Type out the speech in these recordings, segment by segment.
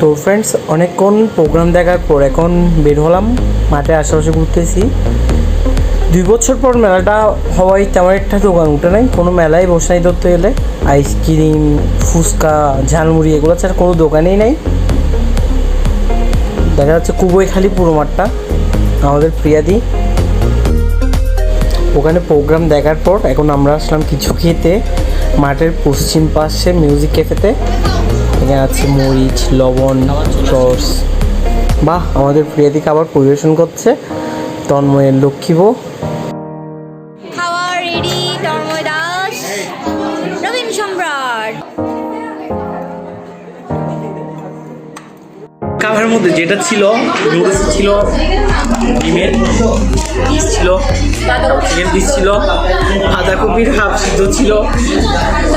তো ফ্রেন্ডস অনেকক্ষণ প্রোগ্রাম দেখার পর এখন বের হলাম, মাঠে আশেপাশে ঘুরতেছি। দুই বছর পর মেলাটা হওয়ায় তেমন একটা দোকান উঠে নাই, কোনো মেলায় বসে নাই ধরতে গেলে। আইসক্রিম, ফুচকা, ঝালমুড়ি এগুলো ছাড়া কোনো দোকানেই নাই। দেখা যাচ্ছে খুবই খালি পুরো মাঠটা, আমাদের প্রিয়াদি। ওখানে প্রোগ্রাম দেখার পর এখন আমরা আসলাম কিছু খেতে, মাঠের পশ্চিম পাশে মিউজিক ক্যাফেতে এখানে আছে মরিচ লবণ সস। বাহ আমাদের প্রিয়াদি খাবার পরিবেশন করছে। তন্ময়ের লক্ষ্মীবো খাওয়া রেডি তন্ময় দাস। সম্রাট। খাবারের মধ্যে যেটা ছিল নুডলস ছিল ডিমের পিস ছিল চিকেন পিস ছিল বাঁধাকপির হাফ সিদ্ধ ছিল।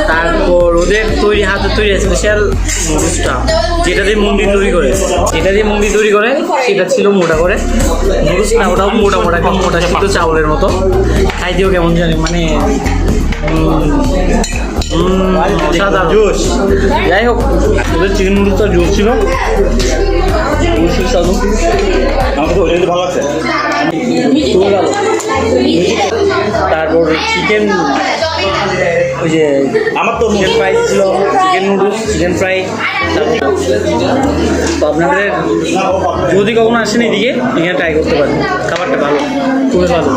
তারপর ওদের তৈরি হাতে তৈরি স্পেশাল নুডলসটা যেটা দিয়ে মুন্ডি তৈরি করে। যেটা দিয়ে মুন্ডি তৈরি করে সেটা ছিল মোটা করে। নুডলস না ওটাও মোটা মোটা একদম মোটা সিদ্ধ চাউলের মতো। খাইতেও কেমন জানি মানে জোশ যাই হোক ওদের চিকেন নুডলসটা জোশ ছিল। ভালো তারপর চিকেন ওই যে আমার তো চিকেন ফ্রাই ছিল চিকেন নুডলস চিকেন ফ্রাই তো আপনাদের, যদি কখনো আসেন এদিকে, এখানে ট্রাই করতে পারেন। খাবারটা ভালো। খুবই ভালো।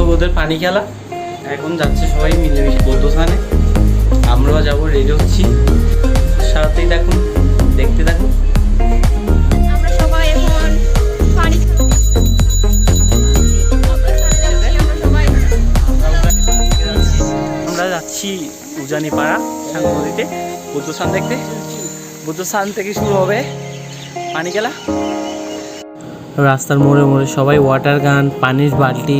হবে ওদের পানি খেলা। এখন যাচ্ছে সবাই মিলেমিশে বৌদ্ধ স্থানে আমরাও যাব রেডি হচ্ছি। সারাতেই দেখুন দেখতে থাকুন। আমরা যাচ্ছি উজানি পাড়া সাঙ্গ নদীতে বুদ্ধ স্নান দেখতে। বুদ্ধ স্থান থেকে শুরু হবে পানি খেলা। রাস্তার মোড়ে মোড়ে সবাই ওয়াটার গান পানির বালতি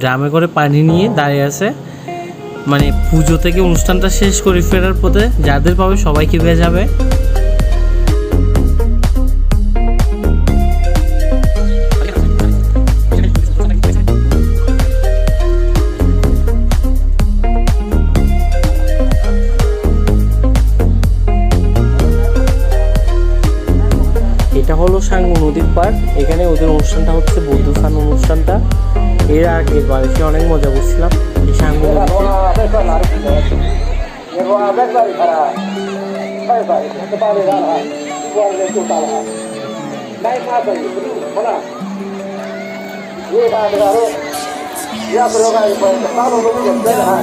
ড্রামে করে পানি নিয়ে দাঁড়িয়ে আছে। মানে পুজো থেকে অনুষ্ঠানটা শেষ করে ফেরার পথে যাদের পাবে সবাইকে ভেজাবে এটা হলো সাঙ্গু নদীর পাড়। এখানে ওদের অনুষ্ঠানটা হচ্ছে এর আগে বাড়িতে অনেক মজা করছিলাম এই সাঙ্গু নদীতে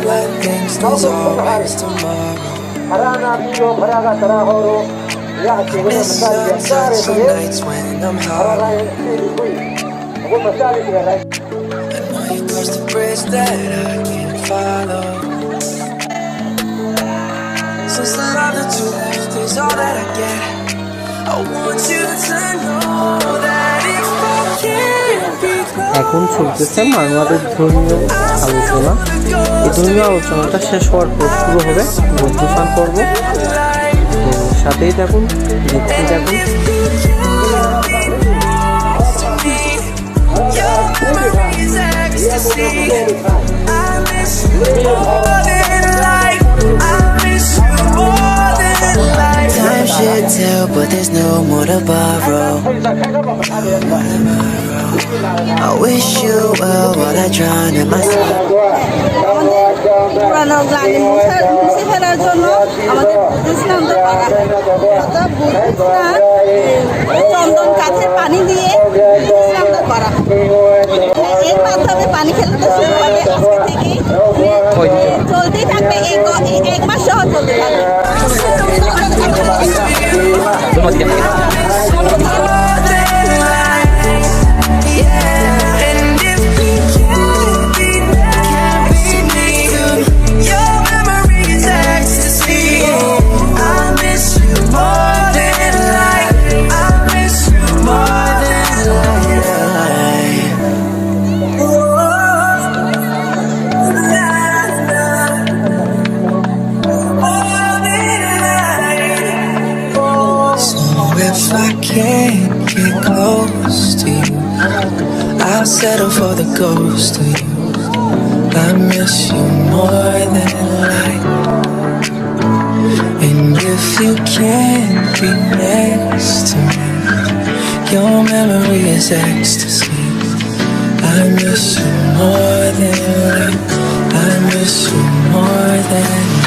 Black gangsters always tomorrow. Miss some touch on nights when I'm hollow. I know you crossed that I can't follow. Since the love that you left is all that I get, I want you to know that if I can't be এখন চলতেছে মারমাদের ধর্মীয় আলোচনা এই ধর্মীয় আলোচনাটা শেষ হওয়ার পর শুরু হবে বৌদ্ধ স্নান পর্ব সাথেই থাকুন দেখতেই থাকুন your memories ecstasy. I miss you more than life. I miss you more than life. Time should tell, but there's no more to borrow. I wish you well while I drown in myself. পুরানো গ্লানি মুছে মুছে ফেলার জন্য আমাদের বুঝেছিলাম তো করা বুঝেছিলাম চন্দন কাঠের পানি দিয়ে বুঝেছিলাম তো করা হয় মাধ্যমে পানি খেলাটা শুরু হবে আজকে থেকে। চলতেই থাকবে এই এক মাস সহ চলতে থাকবে। Your memory is ecstasy. I miss you more than. I miss you more than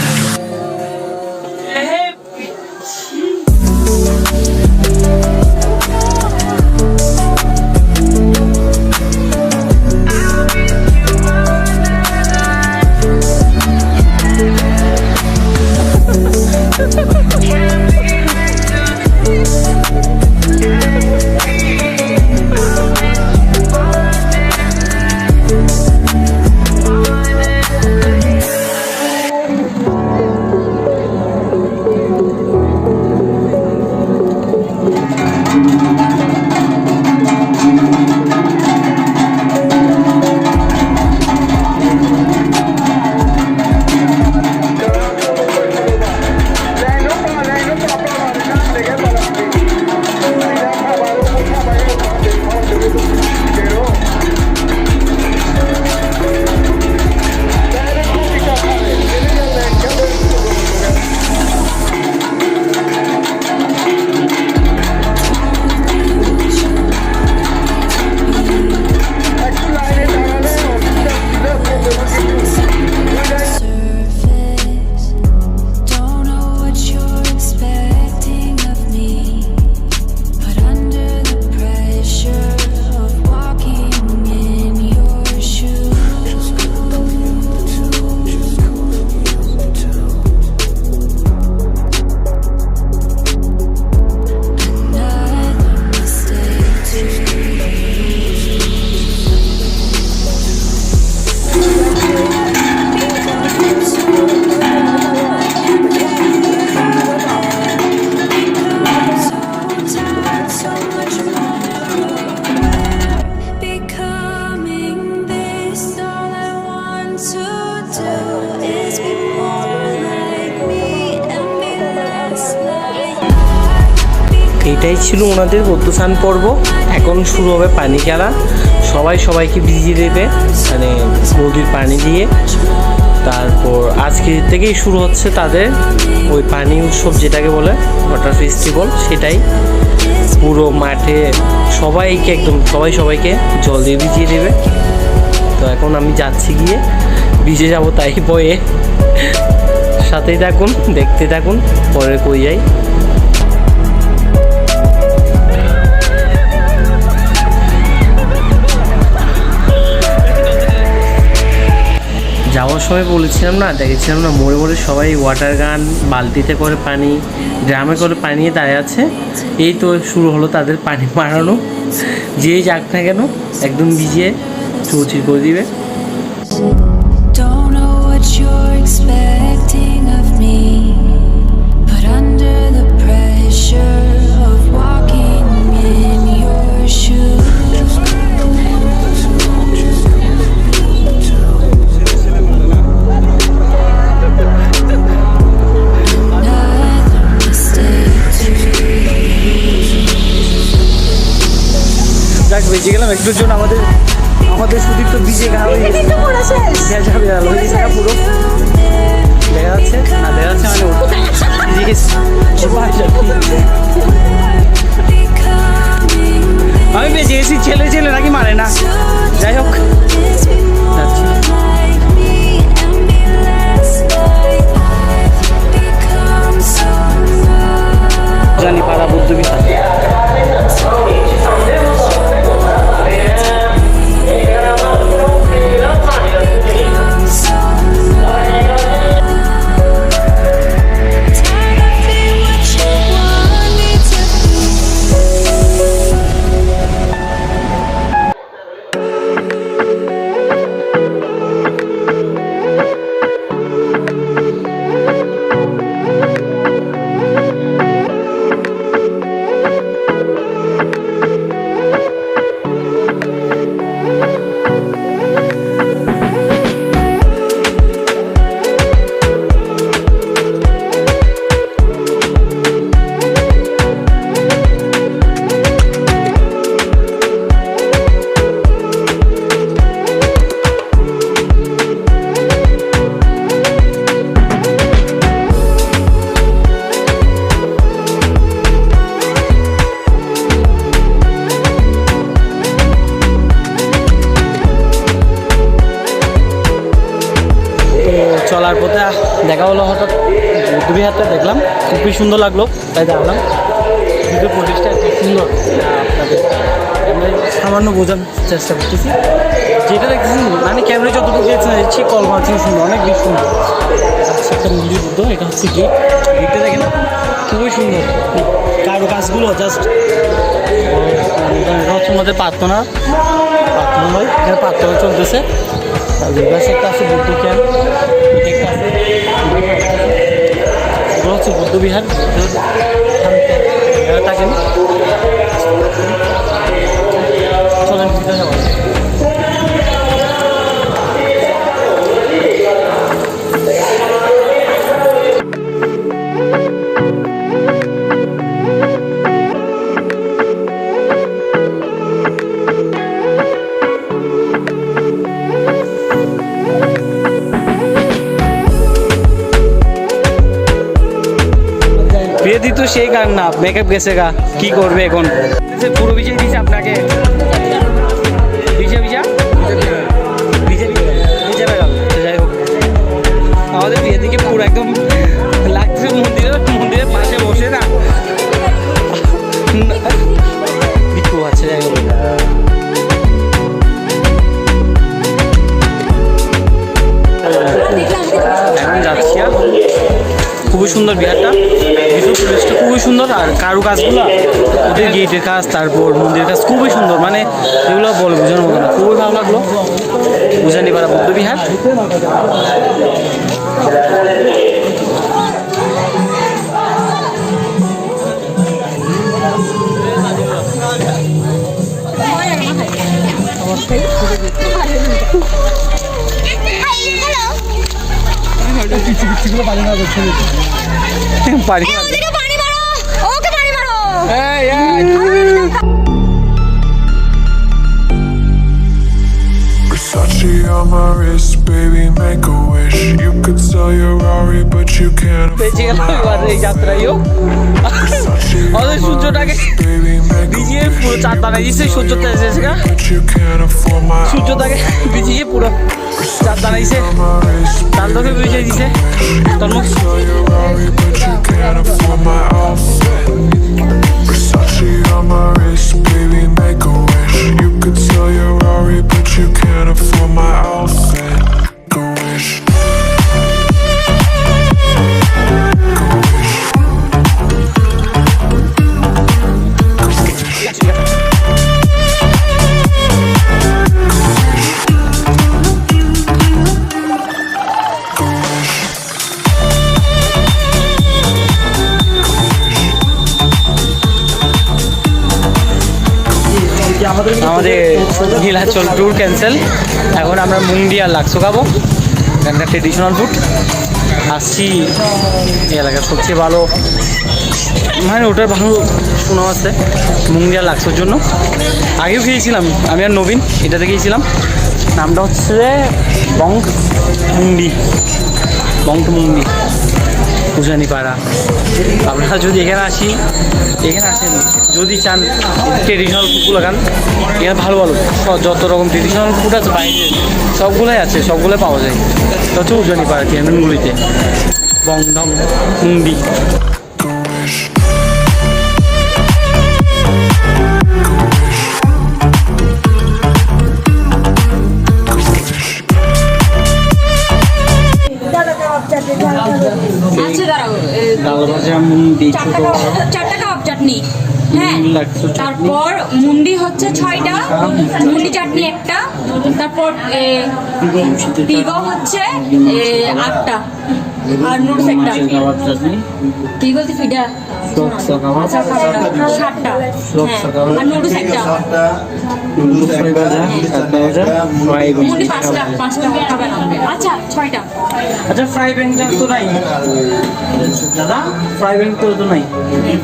এটাই ছিল ওনাদের বৌদ্ধস্নান পর্ব। এখন শুরু হবে পানি খেলা সবাই সবাইকে ভিজিয়ে দেবে মানে নদীর পানি দিয়ে। তারপর আজকে থেকেই শুরু হচ্ছে তাদের ওই পানি উৎসব, যেটাকে বলে ওয়াটার ফেস্টিভ্যাল, সেটাই। পুরো মাঠে সবাইকে একদম, সবাই সবাইকে জল দিয়ে ভিজিয়ে দেবে। তো এখন আমি যাচ্ছি গিয়ে, ভিজে যাব তাই বয়ে সাথেই থাকুন, দেখতে থাকুন, পরে কই যাই। যাওয়ার সময় বলেছিলাম না, দেখেছিলাম না, মোড়ে মোড়ে সবাই ওয়াটার গান বালতিতে করে পানি, ড্রামে করে পানি নিয়ে দাঁড়িয়ে আছে। এই তো শুরু হলো তাদের পানি মারানো। যেই যাক না কেন, একদম ভিজিয়ে চৌচির করে দিবে। বেঁচে গেলাম একটুর জন্য আমাদের আমাদের সুদীপ তো ভিজে গা হয়ে গেছে। হয়ে গেছে পুরো। দেখা যাচ্ছে না দেখা যাচ্ছে মানে ভিজে গেছে আমি বেঁচে গেছি ছেলে ছেলে নাকি মারে না। যাই হোক। যাচ্ছি. জানি পাড়া বুদ্ধ বিহার। খুবই সুন্দর লাগল। তাই দেখলাম কিন্তু পরিবেশটা এত সুন্দর। আপনাদের সামান্য বোঝার চেষ্টা করতেছি। যেটা দেখতেছি মানে ক্যামেরা যতটুকু চেয়ে কল মার্চিং সুন্দর, অনেক বেশি সুন্দর। হচ্ছে একটা মন্দির বুদ্ধ এটা হচ্ছে গেট গেটটা দেখেন, খুবই সুন্দর। কারও কাজগুলো জাস্ট এটা হচ্ছে আমাদের প্রার্থনা। প্রার্থনা হয় এখানে প্রার্থনা চলতেছে। একটা আছে বুদ্ধ ক্যাম্প একটা আছে এগুলো হচ্ছে বুদ্ধবিহার থাকেন চলেন ভিতরে যাব বিয়ে তো সেই গান না মেকআপ গেছে গা, কি করবে এখন? পুরো বিজয় দিয়েছে আপনাকে। পুরো একদম লাগছে মন্দিরের পাশে বসে না। আছে খুবই সুন্দর বিহারটা। পরিবেশটা খুবই সুন্দর আর কারু কাজগুলো ওদের গেটের কাজ, তারপর মন্দিরের কাজ খুবই সুন্দর। মানে এগুলো বল বোঝানোর মতো না, খুবই ভালো লাগল। বুঝানি পারা বুদ্ধ পারি না। ওদিকে পানি মারো ওকে পানি মারো এই, এই। Versace on my wrist, baby, make a wish. You could sell your Rari, but you can't বেঁচে গেল এবার এই on my সূর্যটাকে ভিজিয়ে পুরো চাঁদ বানাই দিচ্ছে সূর্যটা এসেছে গা সূর্যটাকে ভিজিয়ে পুরো চাঁদ বানাইছে. চাঁদকে ভিজিয়ে দিছে তোর মুখ Sell your Rari, but you can't afford my outfit. Versace on my wrist, baby, make a wish. You could sell your Rari, but you can't afford my outfit. A wish. আমাদের নীলাচল ট্যুর ক্যান্সেল এখন আমরা আর লাক্সো খাব এখানকার traditional food আসছি এই এলাকার সবচেয়ে ভালো। মানে ওটার ভালো শোনা আছে আর লাক্সোর জন্য। আগেও খেয়েছিলাম আমি আর নবীন এটাতে গিয়েছিলাম নামটা হচ্ছে বং মুংডি বংট মুংডি উজানি পাড়া আপনারা যদি এখানে আসি, এখানে আসেন, যদি চান ট্রেডিশনাল কুকুর লাগান এখানে ভালো ভালো। যত রকম ট্রেডিশনাল ফুড আছে বাইরে সবগুলোই আছে, সবগুলোই পাওয়া যায়। যত উজানি পাড়া চেয়ারম্যানগুলিতে বংডং মুন্ডি চারটা কাবাব চারটা চাটনি। হ্যাঁ তারপর মুন্ডি হচ্ছে ছয়টা মুন্ডি চাটনি। একটা তারপর এ, পিগো হচ্ছে আটটা। আর নুডলস একটা। পিগো তো ফিডা আচ্ছা সাতটা। সাতটা হ্যাঁ। আর নুডলস একটা। মুন্ডি পাঁচটা পাঁচটা। আচ্ছা ফ্রাই প্যানটা তো নাই। দাদা ফ্রাই ব্যাংক তো তো নাই।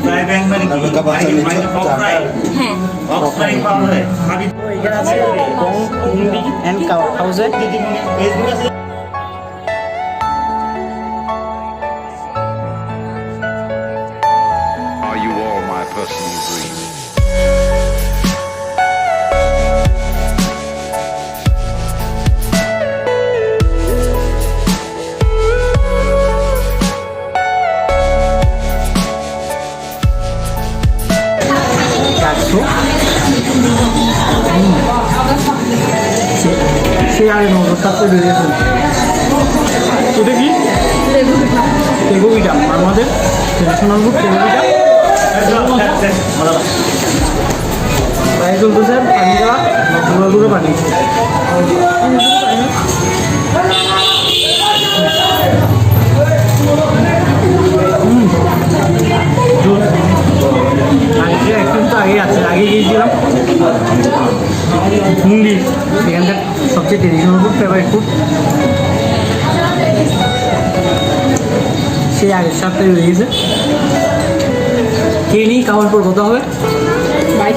ফ্রাই ব্যাংক মানে কি? ফ্রাই হ্যাঁ। ফ্রাই পাওয়া যায়। খাবি এখানে আছে অ্যান্ড কাবাব হাউসে ফেসবুক আছে আগে নজর থাকতে বেরিয়েছেন এটা কি তেগু পিঠা আমাদের ট্রেডিশনাল ফুড তেগু পিঠা প্রায় চলতেছে পানি দেওয়া দূরে দূরে পানি। আগে আগে আছে, আগে গিয়েছিলাম মুন্ডি এখানকার সবচেয়ে ট্রেডিশনাল ফুড ফেভারিট ফুড সেই আগের সপ্তাহে হয়ে গেছে। খেয়ে নিই খাওয়ার পর কত হবে। বাড়ি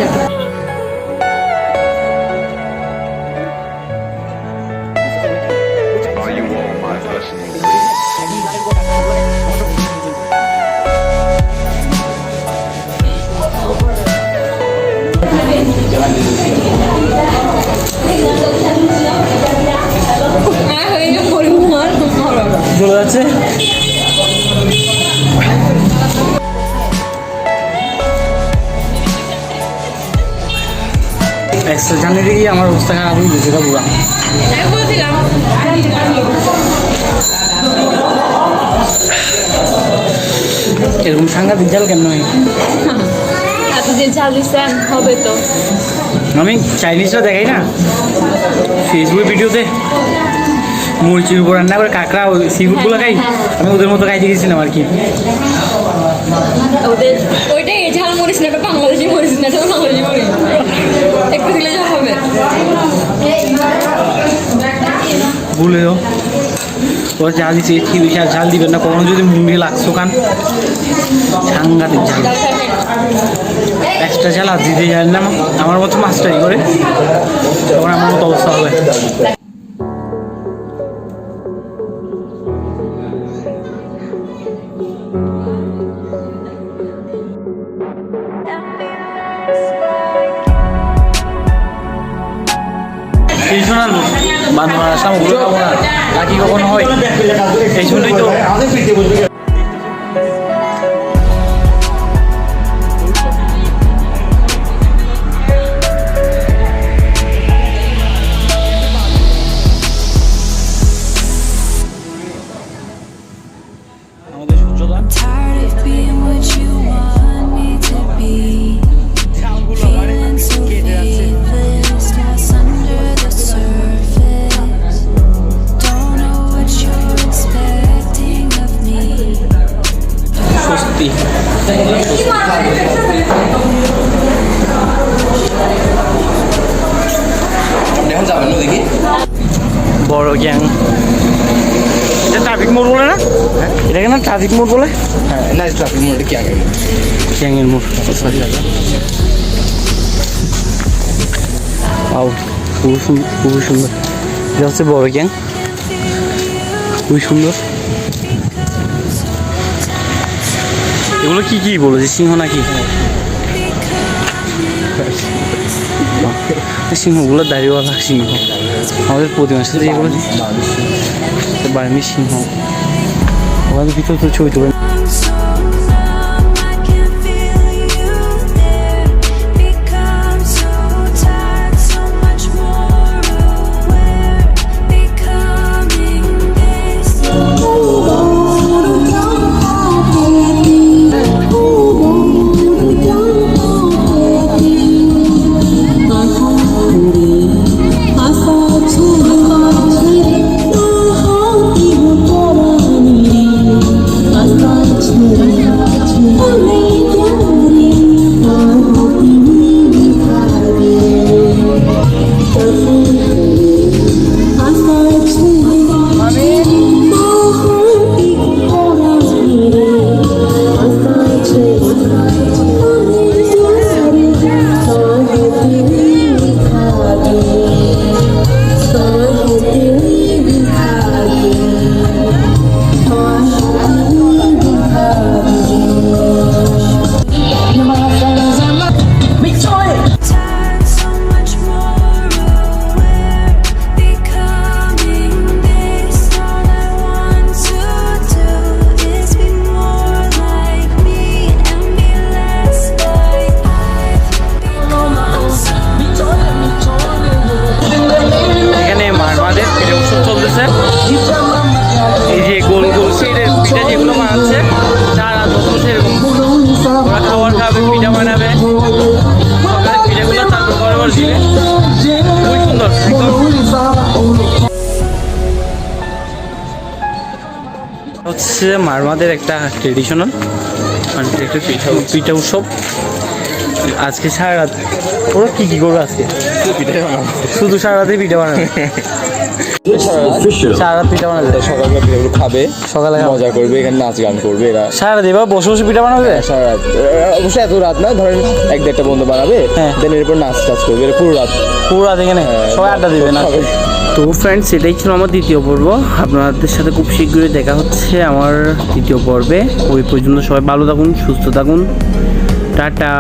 চলে যাচ্ছে। এক্সট্রা জানুয়ারি গিয়ে আমার অবস্থা খারাপ হয়ে গেছে পুরো। এরকম সাংঘাতিক জাল কেন হয়? হবে তো। আমি চাইনিজরা দেখাই না। ফেসবুক ভিডিওতে মরিচের উপর রান্না করে কাঁকড়া ওই সিফুডগুলো খাই আমি ওদের মতো খাইতে গেছিলাম আর কি। ওদের ওইটাই ঝাল মরিস না এটা বাংলাদেশি মরিস না এটা বাংলাদেশি মরিস একটু দিলে যা হবে। ভুলে যাও। ওরা জাল দিচ্ছে কি বিশাল ঝাল দিবেন না কখনো যদি মুন্ডি লাগছো কান সাংঘাতিক ঝাল। এক্সট্রা ঝাল আর দিতে জানেন না আমার মতো মাস্টারি করে। তখন আমার মতো অবস্থা হবে। ট্রাফিক মোড় বলে? হ্যাঁ না ট্রাফিক মোড়ে কি আগে? গ্যাংয়ের মোড় সরি আও খুবই সুন্দর খুবই সুন্দর। এটা হচ্ছে বড় গ্যাং খুবই সুন্দর। এগুলো কি কি বলেছে সিংহ নাকি? সিংহগুলো দাঁড়িয়েওয়ালা সিংহ। আমাদের প্রতিমার সাথে বার্মি সিংহ। ওখানে ভিতরে তো ছবি তুলে So যে মারমাদের একটা ট্রেডিশনাল মানে একটা পিঠা পিঠা উৎসব। আজকে সারা রাত ওরা কি কি করবে আজকে? শুধু সারা রাতে পিঠা বানাবে? সারা পিঠা বানাবে? সকালবেলা পিঠাগুলো খাবে সকালে মজা করবে এখানে নাচ গান করবে এরা। সারা রাত বসে বসে পিঠা বানাবে? সারা রাত এরা অবশ্যই এত রাত না ধরেন এক দেড়টা বন্ধু বানাবে হ্যাঁ। দেন এরপর নাচ টাচ করবে পুরো রাত। পুরো রাত এখানে? সবাই আড্ডা দিবে না তো ফ্রেন্ডস এটাই ছিল আমার দ্বিতীয় পর্ব। আপনাদের সাথে খুব শীঘ্রই দেখা হচ্ছে আমার দ্বিতীয় পর্বে। ওই পর্যন্ত সবাই ভালো থাকুন, সুস্থ থাকুন। টাটা।